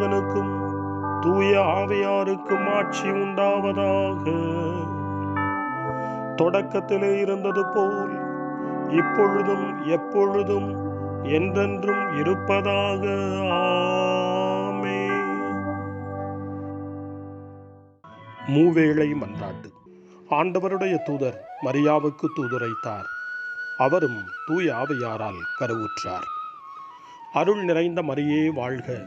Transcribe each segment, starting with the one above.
மகனுக்கும் தூய ஆவியாருக்கும் ஆட்சி உண்டாவதாக. தொடக்கத்திலே இருந்தது போல் இப்பொழுதும் எப்பொழுதும் என்றென்றும் இருப்பதாக. ஆமே மூவேளை மன்றாட்டு. ஆண்டவருடைய தூதர் மரியாவுக்கு தூதுரைத்தார். அவரும் தூய ஆவியாரால் கருவுற்றார். அருள் நிறைந்த மரியே வாழ்க.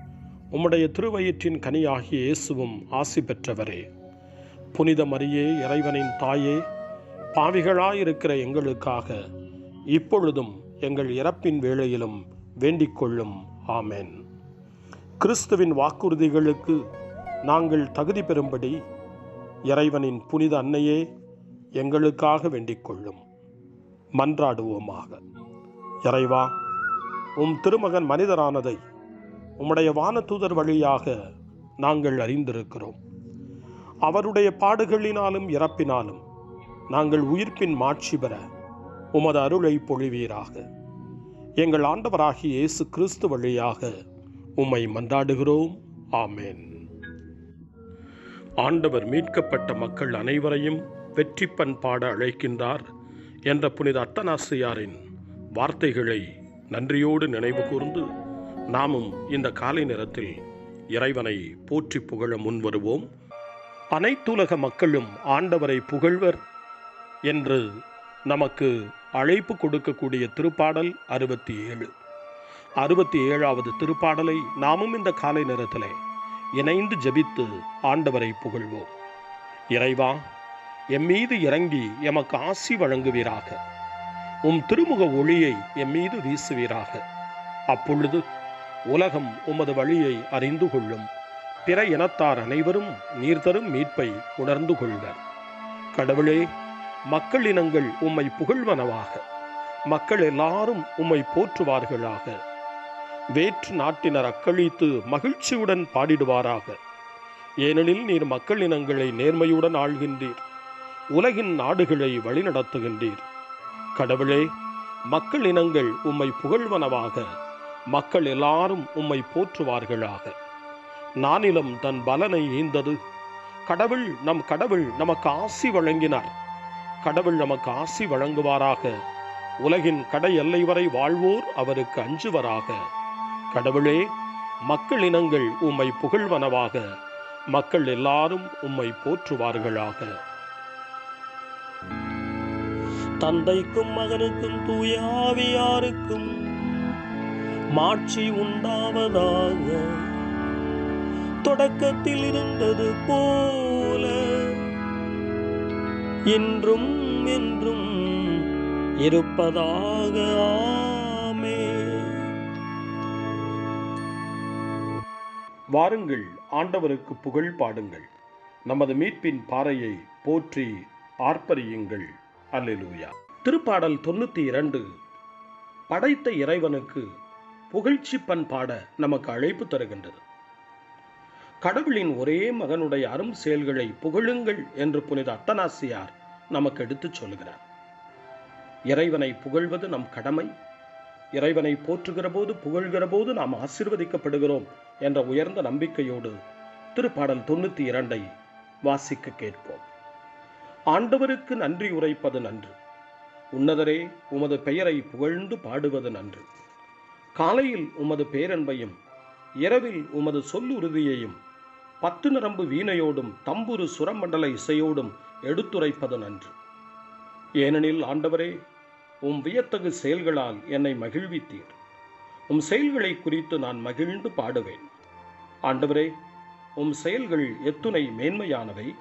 உம்முடைய திருவயிற்றின் கனியாகிய இயேசுவும் ஆசி பெற்றவரே. புனித மரியே இறைவனின் தாயே பாவிகளாயிருக்கிற எங்களுக்காக இப்பொழுதும் எங்கள் இறப்பின் வேளையிலும் வேண்டிக் கொள்ளும். ஆமேன். கிறிஸ்துவின் வாக்குறுதிகளுக்கு நாங்கள் தகுதி பெறும்படி இறைவனின் புனித அன்னையே எங்களுக்காக வேண்டிக் கொள்ளும். மன்றாடுவோமாக. இறைவா உம் திருமகன் மனிதரானதை உம்முடைய வானதூதர் வழியாக நாங்கள் அறிந்திருக்கிறோம். அவருடைய பாடுகளினாலும் இறப்பினாலும் நாங்கள் உயிர்ப்பின் மாட்சி பெற உமது அருளை பொழிவீராக. எங்கள் ஆண்டவராகிய இயேசு கிறிஸ்து வழியாக உம்மை மன்றாடுகிறோம். ஆமேன். ஆண்டவர் மீட்கப்பட்ட மக்கள் அனைவரையும் வெற்றி பண்பாட அழைக்கின்றார் என்ற புனித அத்தனாசியாரின் வார்த்தைகளை நன்றியோடு நினைவு கூர்ந்து நாமும் இந்த காலை நேரத்தில் இறைவனை போற்றி புகழ முன்வருவோம். அனைத்துலக மக்களும் ஆண்டவரை புகழ்வர் என்று நமக்கு அழைப்பு கொடுக்கக்கூடிய திருப்பாடல் அறுபத்தி ஏழு அறுபத்தி ஏழாவது திருப்பாடலை நாமும் இந்த காலை நேரத்திலே இணைந்து ஜபித்து ஆண்டவரை புகழ்வோம். இறைவா எம் மீது இறங்கி எமக்கு ஆசி வழங்குவீராக. உம் திருமுக ஒளியை எம் மீது வீசுவீராக. அப்பொழுது உலகம் உமது வழியை அறிந்து கொள்ளும். பிற இனத்தார் அனைவரும் நீர் தரும் மீட்பை உணர்ந்து கொள்வர். கடவுளே மக்கள் இனங்கள் உம்மை புகழ்வனவாக. மக்கள் எல்லாரும் உம்மை போற்றுவார்களாக. வேற்று நாட்டினர் அக்களித்து மகிழ்ச்சியுடன் பாடிடுவாராக. ஏனெனில் நீர் மக்கள் இனங்களை நேர்மையுடன் ஆள்கின்றீர். உலகின் நாடுகளை வழிநடத்துகின்றீர். கடவுளே மக்கள் இனங்கள் உம்மை புகழ்வனவாக. மக்கள் எல்லாரும் உம்மை போற்றுவார்களாக. நானிலம் தன் பலனை ஈந்தது. கடவுள் நம் கடவுள் நமக்கு ஆசி வழங்கினார். கடவுள் நமக்கு ஆசி வழங்குவாராக. உலகின் கடை எல்லை வரை வாழ்வோர் அவருக்கு அஞ்சுவராக. கடவுளே மக்கள் இனங்கள் உம்மை புகழ்வனவாக. மக்கள் எல்லாரும் உம்மை போற்றுவார்களாக. தந்தைக்கும் மகனுக்கும் தூயாவியாருக்கும் ஆவியாருக்கும் மாட்சி உண்டாவதாக. தொடக்கத்தில் இருந்தது போல. என்றும் என்றும் இருப்பதாக. ஆமே. வாருங்கள் ஆண்டவருக்கு புகழ் பாடுங்கள். நமது மீட்பின் பாறையை போற்றி ஆர்ப்பரியுங்கள். அல்லேலூயா. திருப்பாடல் தொண்ணூத்தி இரண்டு படைத்த இறைவனுக்கு புகழ்ச்சி பண்பாட நமக்கு அழைப்பு தருகின்றது. கடவுளின் ஒரே மகனுடைய அரும் செயல்களை புகழுங்கள் என்று புனித அத்தனாசியார் நமக்கு எடுத்துச் சொல்கிறார் இறைவனை புகழ்வது நம் கடமை. இறைவனை போற்றுகிற போது புகழ்கிற போது நாம் ஆசிர்வதிக்கப்படுகிறோம் என்ற உயர்ந்த நம்பிக்கையோடு திருப்பாடல் தொண்ணூத்தி இரண்டை வாசிக்க கேட்போம். ஆண்டவருக்கு நன்றி உரைப்பது நன்று. உன்னதரே உமது பெயரை புகழ்ந்து பாடுவது நன்று. காலையில் உமது பேரன்பையும் இரவில் உமது சொல்லுறுதியையும் பத்து நரம்பு வீணையோடும் தம்புரு சுரமண்டல இசையோடும் எடுத்துரைப்பது நன்று. ஏனெனில் ஆண்டவரே உம் வியத்தகு செயல்களால் என்னை மகிழ்வித்தீர். உம் செயல்களை குறித்து நான் மகிழ்ந்து பாடுவேன். ஆண்டவரே உம் செயல்கள் எத்துணை மேன்மையானவை.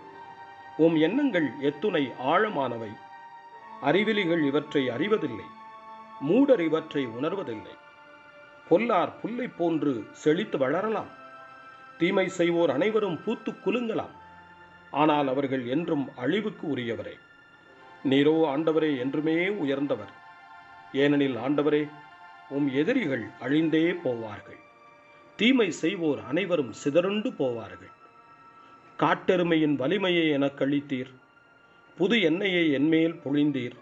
உம் எண்ணங்கள் எத்துணை ஆழமானவை. அறிவிலிகள் இவற்றை அறிவதில்லை. மூடர் இவற்றை உணர்வதில்லை. பொல்லார் புல்லை போன்று செழித்து வளரலாம். தீமை செய்வோர் அனைவரும் பூத்து குலுங்கலாம். ஆனால் அவர்கள் என்றும் அழிவுக்கு உரியவரே. நீரோ ஆண்டவரே என்றுமே உயர்ந்தவர். ஏனெனில் ஆண்டவரே உம் எதிரிகள் அழிந்தே போவார்கள். தீமை செய்வோர் அனைவரும் சிதறுண்டு போவார்கள். காட்டெருமையின் வலிமையை எனக் அளித்தீர். புது எண்ணெயை என்மேல் பொழிந்தீர்.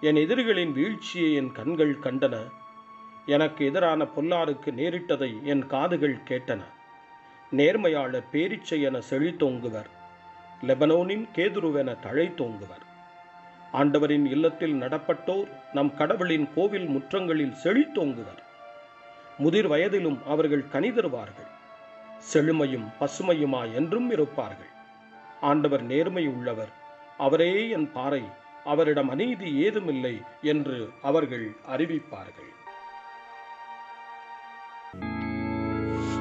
என் எதிரிகளின் வீழ்ச்சியை என் கண்கள் கண்டன. எனக்கு எதிரான பொல்லாருக்கு நேரிட்டதை என் காதுகள் கேட்டன. நேர்மையாளர் பேரிச்சை என செழித்தோங்குவர் லெபனோனின் கேதுருவென தழைத்தோங்குவர் ஆண்டவரின் இல்லத்தில் நடப்பட்டோர் நம் கடவுளின் கோவில் முற்றங்களில் செழித்தோங்குவர் முதிர் வயதிலும் அவர்கள் கணிதருவார்கள் செழுமையும் பசுமையுமா என்றும் இருப்பார்கள். ஆண்டவர் நேர்மை உள்ளவர். அவரே என் பாறை. அவரிடம் அநீதி ஏதுமில்லை என்று அவர்கள் அறிவிப்பார்கள்.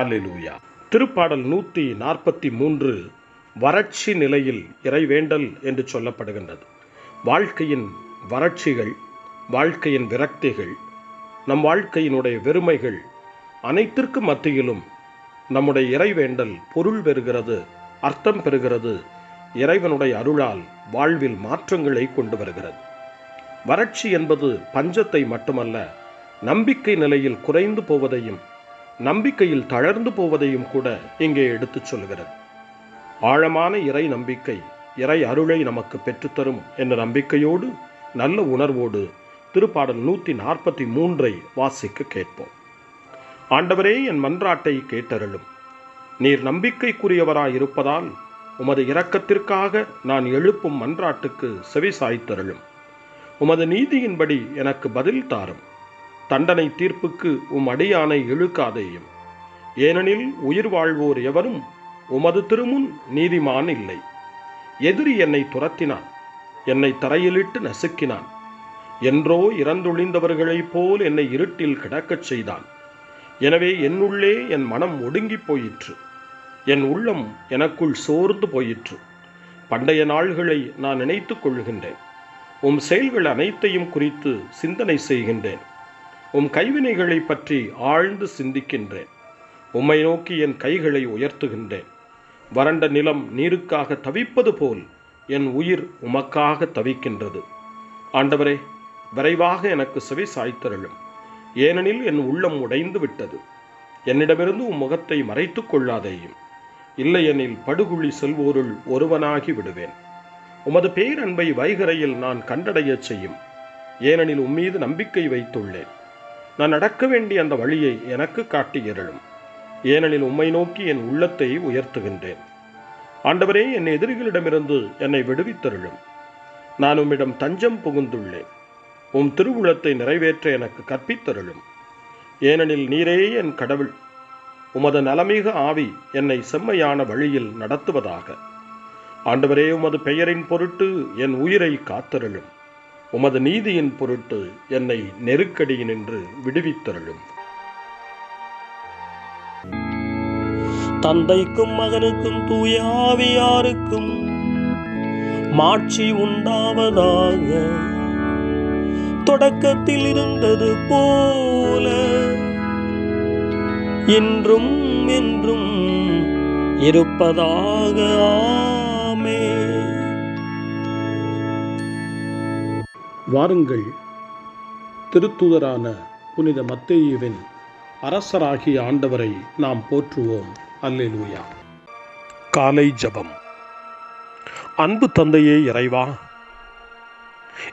அல்லேலூயா திருப்பாடல் நூற்றி நாற்பத்தி மூன்று வறட்சி நிலையில் இறைவேண்டல் என்று சொல்லப்படுகின்றது. வாழ்க்கையின் வறட்சிகள் வாழ்க்கையின் விரக்திகள் நம் வாழ்க்கையினுடைய வெறுமைகள் அனைத்திற்கும் மத்தியிலும் நம்முடைய இறைவேண்டல் பொருள் பெறுகிறது அர்த்தம் பெறுகிறது இறைவனுடைய அருளால் வாழ்வில் மாற்றங்களை கொண்டு வருகிறது. வறட்சி என்பது பஞ்சத்தை மட்டுமல்ல நம்பிக்கை நிலையில் குறைந்து போவதையும் நம்பிக்கையில் தளர்ந்து போவதையும் கூட இங்கே எடுத்துச் சொல்கிறது ஆழமான இறை நம்பிக்கை இறை அருளை நமக்கு பெற்றுத்தரும் என்ற நம்பிக்கையோடு நல்ல உணர்வோடு திருப்பாடல் நூற்றி நாற்பத்தி மூன்றை வாசிக்க கேட்போம். ஆண்டவரே என் மன்றாட்டை கேட்டருளும். நீர் நம்பிக்கைக்குரியவராய் இருப்பதால் உமது இரக்கத்திற்காக நான் எழுப்பும் மன்றாட்டுக்கு செவி சாய்த்தருளும் உமது நீதியின்படி எனக்கு பதில் தாரும். தண்டனை தீர்ப்புக்கு உம் அடியானை இழுக்காதேயும். ஏனெனில் உயிர் வாழ்வோர் எவரும் உமது திருமுன் நீதிமான் இல்லை. எதிரி என்னை துரத்தினான் என்னை தரையிலிட்டு நசுக்கினான். என்றோ இறந்தொழிந்தவர்களைப் போல் என்னை இருட்டில் கிடக்கச் செய்தான். எனவே என்னுள்ளே என் மனம் ஒடுங்கிப் போயிற்று. என் உள்ளம் எனக்குள் சோர்ந்து போயிற்று. பண்டைய நாள்களை நான் நினைத்துக் கொள்கின்றேன். உம் செயல்கள் அனைத்தையும் குறித்து சிந்தனை செய்கின்றேன். உம் கைவினைகளை பற்றி ஆழ்ந்து சிந்திக்கின்றேன். உம்மை நோக்கி என் கைகளை உயர்த்துகின்றேன். வறண்ட நிலம் நீருக்காக தவிப்பது போல் என் உயிர் உமக்காக தவிக்கின்றது. ஆண்டவரே விரைவாக எனக்கு செவி சாய்த்தருளும். ஏனெனில் என் உள்ளம் உடைந்து விட்டது. என்னிடமிருந்து உம் முகத்தை மறைத்துக் கொள்ளாதேயும். இல்லையெனில் படுகுழி செல்வோருள் ஒருவனாகி விடுவேன். உமது பேரன்பை வைகரையில் நான் கண்டடையச் செய்யும். ஏனெனில் உம்மீது நம்பிக்கை வைத்துள்ளேன். நான் நடக்க வேண்டிய அந்த வழியை எனக்கு காட்டியருளும் ஏனெனில் உம்மை நோக்கி என் உள்ளத்தை உயர்த்துகின்றேன். ஆண்டவரே என் எதிரிகளிடமிருந்து என்னை விடுவித்தருளும். நான் உம்மிடம் தஞ்சம் புகுந்துள்ளேன். உம் திருவுளத்தை நிறைவேற்ற எனக்கு கற்பித்தருளும். ஏனெனில் நீரே என் கடவுள். உமது நலமிக ஆவி என்னை செம்மையான வழியில் நடத்துவதாக. ஆண்டவரே உமது பெயரின் பொருட்டு என் உயிரை காத்தருளும். உமது நீதியின் பொருட்டு என்னை நெருக்கடியினின்று விடுவித்தருளும். தந்தைக்கும் மகனுக்கும் தூயாவியாருக்கும் மாட்சி உண்டாவதாக தொடக்கத்தில் இருந்தது போல இன்றும் என்றும் இருப்பதாக வாருங்கள். திருத்தூதரான புனித மத்தேயுவின் அரசராகிய ஆண்டவரை நாம் போற்றுவோம். அல்லேலூயா. காலை ஜபம். அன்பு தந்தையே இறைவா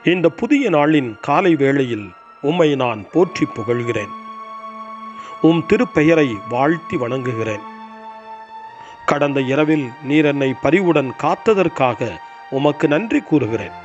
இந்த புதிய நாளின் காலை வேளையில் உம்மை நான் போற்றி புகழ்கிறேன். உம் திருப்பெயரை வாழ்த்தி வணங்குகிறேன். கடந்த இரவில் நீர் என்னை பரிவுடன் காத்ததற்காக உமக்கு நன்றி கூறுகிறேன்.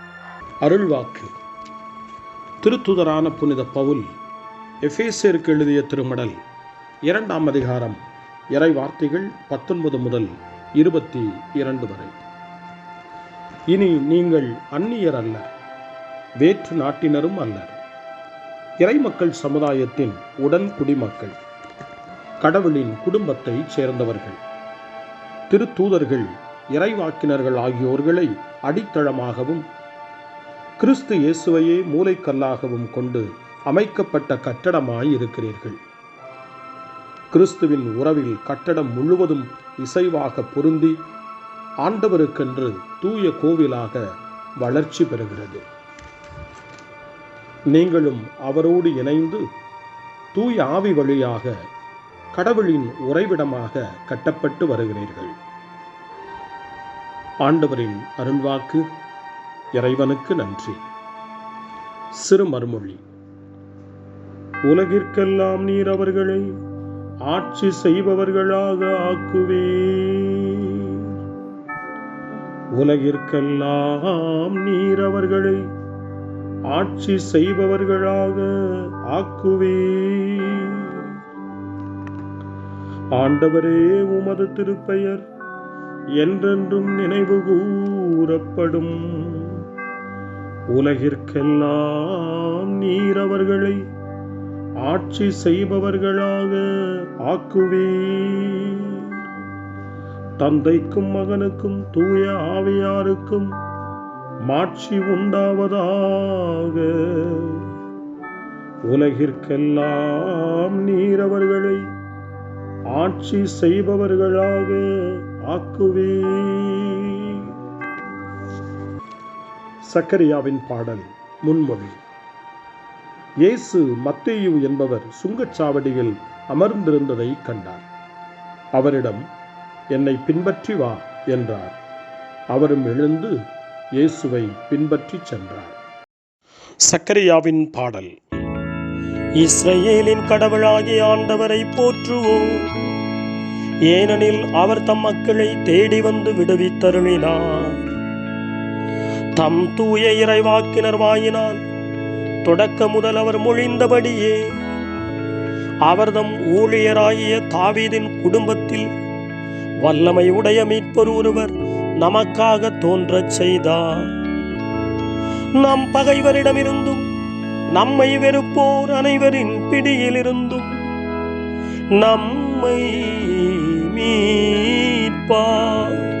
அருள்வாக்கு. திருத்துதரான புனித பவுல் எஃபேசியருக்கு எழுதிய திருமடல் இரண்டாம் அதிகாரம் இறை வார்த்தைகள் பத்தொன்பது முதல் இருபத்தி இரண்டு வரை. இனி நீங்கள் அந்நியர் அல்ல வேற்று நாட்டினரும் அல்லர். இறைமக்கள் சமுதாயத்தின் உடன் குடிமக்கள் கடவுளின் குடும்பத்தை சேர்ந்தவர்கள். திருத்தூதர்கள் இறைவாக்கினர்கள் ஆகியோர்களை அடித்தளமாகவும் கிறிஸ்து இயேசுவையே மூளைக்கல்லாகவும் கொண்டு அமைக்கப்பட்ட கட்டடமாய் இருக்கிறீர்கள் கிறிஸ்துவின் உறவில் கட்டடம் முழுவதும் இசைவாக பொருந்தி ஆண்டவருக்கென்று தூய கோவிலாக வளர்ச்சி பெறுகிறது. நீங்களும் அவரோடு இணைந்து தூய ஆவி வழியாக கடவுளின் உறைவிடமாக கட்டப்பட்டு வருகிறீர்கள். ஆண்டவரின் அருள்வாக்கு இறைவனுக்கு நன்றி. சிறு மறுமொழி. உலகிற்கெல்லாம் நீர் அவர்களை ஆட்சி செய்பவர்களாக ஆக்குவே உலகிற்கெல்லாம் நீர் அவர்களை ஆட்சி செய்பவர்களாக ஆக்குவே ஆண்டவரே உமது திருப்பெயர் என்றென்றும் நினைவு கூறப்படும். உலகிற்கெல்லாம் நீர் அவர்களை ஆட்சி செய்பவர்களாக ஆக்குவே தந்தைக்கும் மகனுக்கும் தூய ஆவியாருக்கும் மாட்சி உண்டாவதாக. உலகிற்கெல்லாம் நீர் அவர்களை ஆட்சி செய்பவர்களாக ஆக்குவே சக்கரியாவின் பாடல் முன்மொழி. இயேசு மத்தேயு என்பவர் சுங்கச்சாவடியில் அமர்ந்திருந்ததை கண்டார். அவரிடம் என்னை பின்பற்றி வா என்றார். அவரும் எழுந்து இயேசுவை பின்பற்றி சென்றார். சக்கரியாவின் பாடல் இஸ்ரேலின் கடவுளாகிய ஆண்டவரை போற்றுவோம். ஏனெனில் அவர் தம் மக்களை தேடி வந்து விடுவித்தருளினார். தம் தூய இறைவாக்கினர் வாயினால் தொடக்க முதல் அவர் மொழிந்தபடியே அவர்தம் ஊழியராகிய தாவீதின் குடும்பத்தில் வல்லமை உடைய மீட்பர் ஒருவர் நமக்காக தோன்றச் செய்தார். நம் பகைவரிடமிருந்தும் நம்மை வெறுப்போர் அனைவரின் பிடியிலிருந்தும் நம்மை மீட்பார்.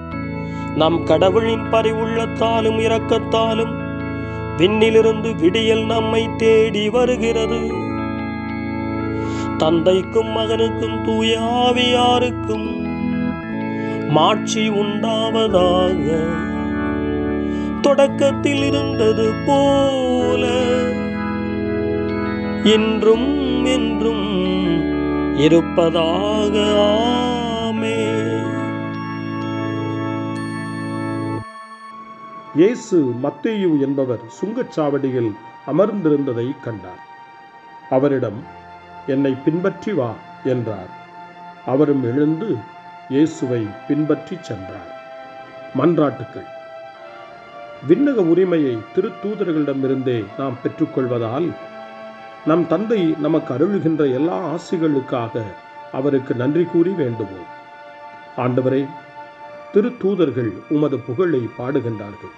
நம் கடவுளின் பரிவுள்ளத்தாலும் இரக்கத்தாலும் விண்ணிலிருந்து விடியல் நம்மை தேடி வருகிறது. தந்தைக்கும் மகனுக்கும் தூய ஆவியாருக்கும் மாட்சி உண்டாவதாக தொடக்கத்தில் இருந்தது போல இன்றும் என்றும் இருப்பதாக இயேசு மத்தேயு என்பவர் சுங்கச்சாவடியில் அமர்ந்திருந்ததை கண்டார். அவரிடம் என்னை பின்பற்றி வா என்றார். அவரும் எழுந்து இயேசுவை பின்பற்றி சென்றார். மன்றாட்டுக்கள். விண்ணக உரிமையை திருத்தூதர்களிடமிருந்தே நாம் பெற்றுக்கொள்வதால் நம் தந்தை நமக்கு அருள்கின்ற எல்லா ஆசிகளுக்காக அவருக்கு நன்றி கூறி வேண்டுவோம். ஆண்டவரே திருத்தூதர்கள் உமது புகழை பாடுகின்றார்கள்.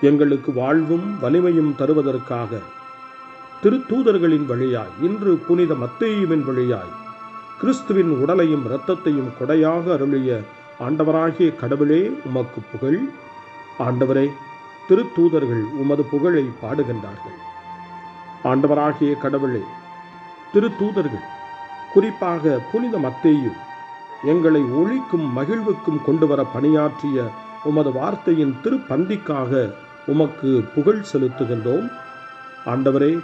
எங்களுக்கு வாழ்வும் வலிமையும் தருவதற்காக திருத்தூதர்களின் வழியாய் இன்று புனித மத்தேயுவின் வழியாய் கிறிஸ்துவின் உடலையும் இரத்தத்தையும் கொடையாக அருளிய ஆண்டவராகிய கடவுளே உமக்கு புகழ். ஆண்டவரே திருத்தூதர்கள் உமது புகழை பாடுகின்றார்கள். ஆண்டவராகிய கடவுளே திருத்தூதர்கள் குறிப்பாக புனித மத்தேயு எங்களை ஒழிக்கும் மகிழ்வுக்கும் கொண்டு வர பணியாற்றிய உமது வார்த்தையின் திருப்பந்திக்காக உமக்கு புகழ் செலுத்துகின்றோம். ஆண்டவரே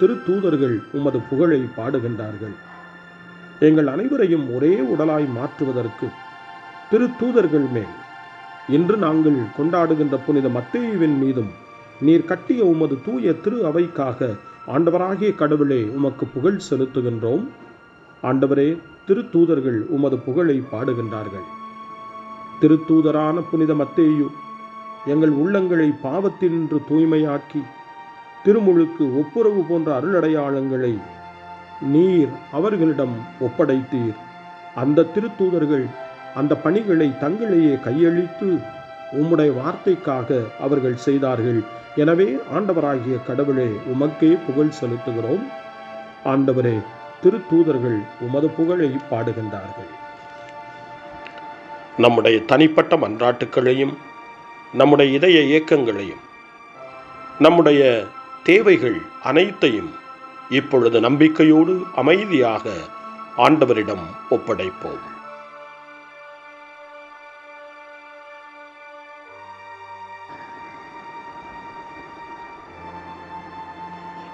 திருத்தூதர்கள் உமது புகழை பாடுகின்றார்கள். எங்கள் அனைவரையும் ஒரே உடலாய் மாற்றுவதற்கு திருத்தூதர்கள் மேல் இன்று நாங்கள் கொண்டாடுகின்ற புனித மத்தேயுவின் மீதும் நீர் கட்டிய உமது தூய திரு அவைக்காக ஆண்டவராகிய கடவுளே உமக்கு புகழ் செலுத்துகின்றோம். ஆண்டவரே திருத்தூதர்கள் உமது புகழை பாடுகின்றார்கள். திருத்தூதரான புனித மத்தேயு எங்கள் உள்ளங்களை பாவத்தினின்று தூய்மையாக்கி திருமுழுக்கு ஒப்புரவு போன்ற அருளடையாளங்களை நீர் அவர்களிடம் ஒப்படைத்தீர். அந்த திருத்தூதர்கள் அந்த பணிகளை தங்களையே கையளித்து உம்முடைய வார்த்தைக்காக அவர்கள் செய்தார்கள். எனவே ஆண்டவராகிய கடவுளே உமக்கே புகழ் செலுத்துகிறோம். ஆண்டவரே திருத்தூதர்கள் உமது புகழை பாடுகின்றார்கள். நம்முடைய தனிப்பட்ட மன்றாட்டுக்களையும் நம்முடைய இதய இயக்கங்களையும் நம்முடைய தேவைகள் அனைத்தையும் இப்பொழுது நம்பிக்கையோடு அமைதியாக ஆண்டவரிடம் ஒப்படைப்போம்.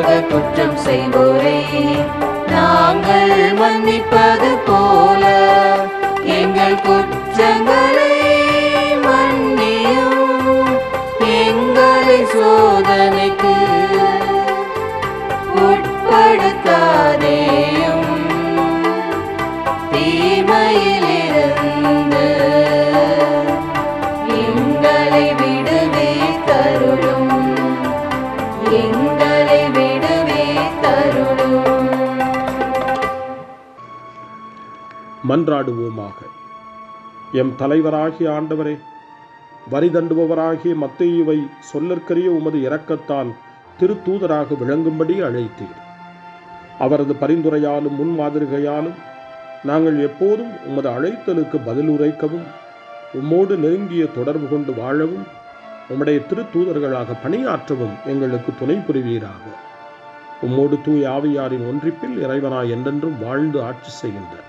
எதிராக குற்றம் செய்வோரை. நாங்கள் மன்னிப்பது போல எங்கள் குற்றங்களை மன்னியும் எங்களை சோதனைக்கு உட்படுத்தாதேயும் மன்றாடுவோமாக. எம் தலைவராகிய ஆண்டவரே வரி தண்டுபவராகிய மத்தையுவை சொல்லற்கரிய உமது இரக்கத்தால் திருத்தூதராக விளங்கும்படி அழைத்தீர். அவரது பரிந்துரையாலும் முன்மாதிரிகையாலும் நாங்கள் எப்போதும் உமது அழைத்தலுக்கு பதில் உரைக்கவும் உம்மோடு நெருங்கிய தொடர்பு கொண்டு வாழவும் உம்முடைய திருத்தூதர்களாக பணியாற்றவும் எங்களுக்கு துணை புரிவீராக. உம்மோடு தூய் ஆவியாரின் ஒன்றிப்பில் இறைவனாய் என்றென்றும் வாழ்ந்து ஆட்சி செய்கின்றார்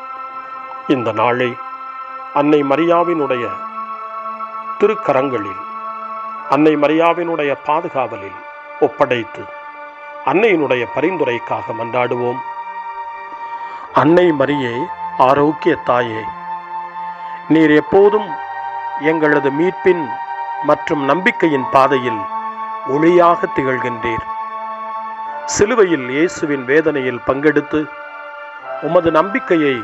இந்த நாளை அன்னை மரியாவினுடைய திருக்கரங்களில் அன்னை மரியாவினுடைய பாதுகாவலில் ஒப்படைத்து அன்னையினுடைய பரிந்துரைக்காக மன்றாடுவோம். அன்னை மரியே ஆரோக்கிய தாயே நீர் எப்போதும் எங்களது மீட்பின் மற்றும் நம்பிக்கையின் பாதையில் ஒளியாக திகழ்கின்றீர். சிலுவையில் இயேசுவின் வேதனையில் பங்கெடுத்து உமது நம்பிக்கையை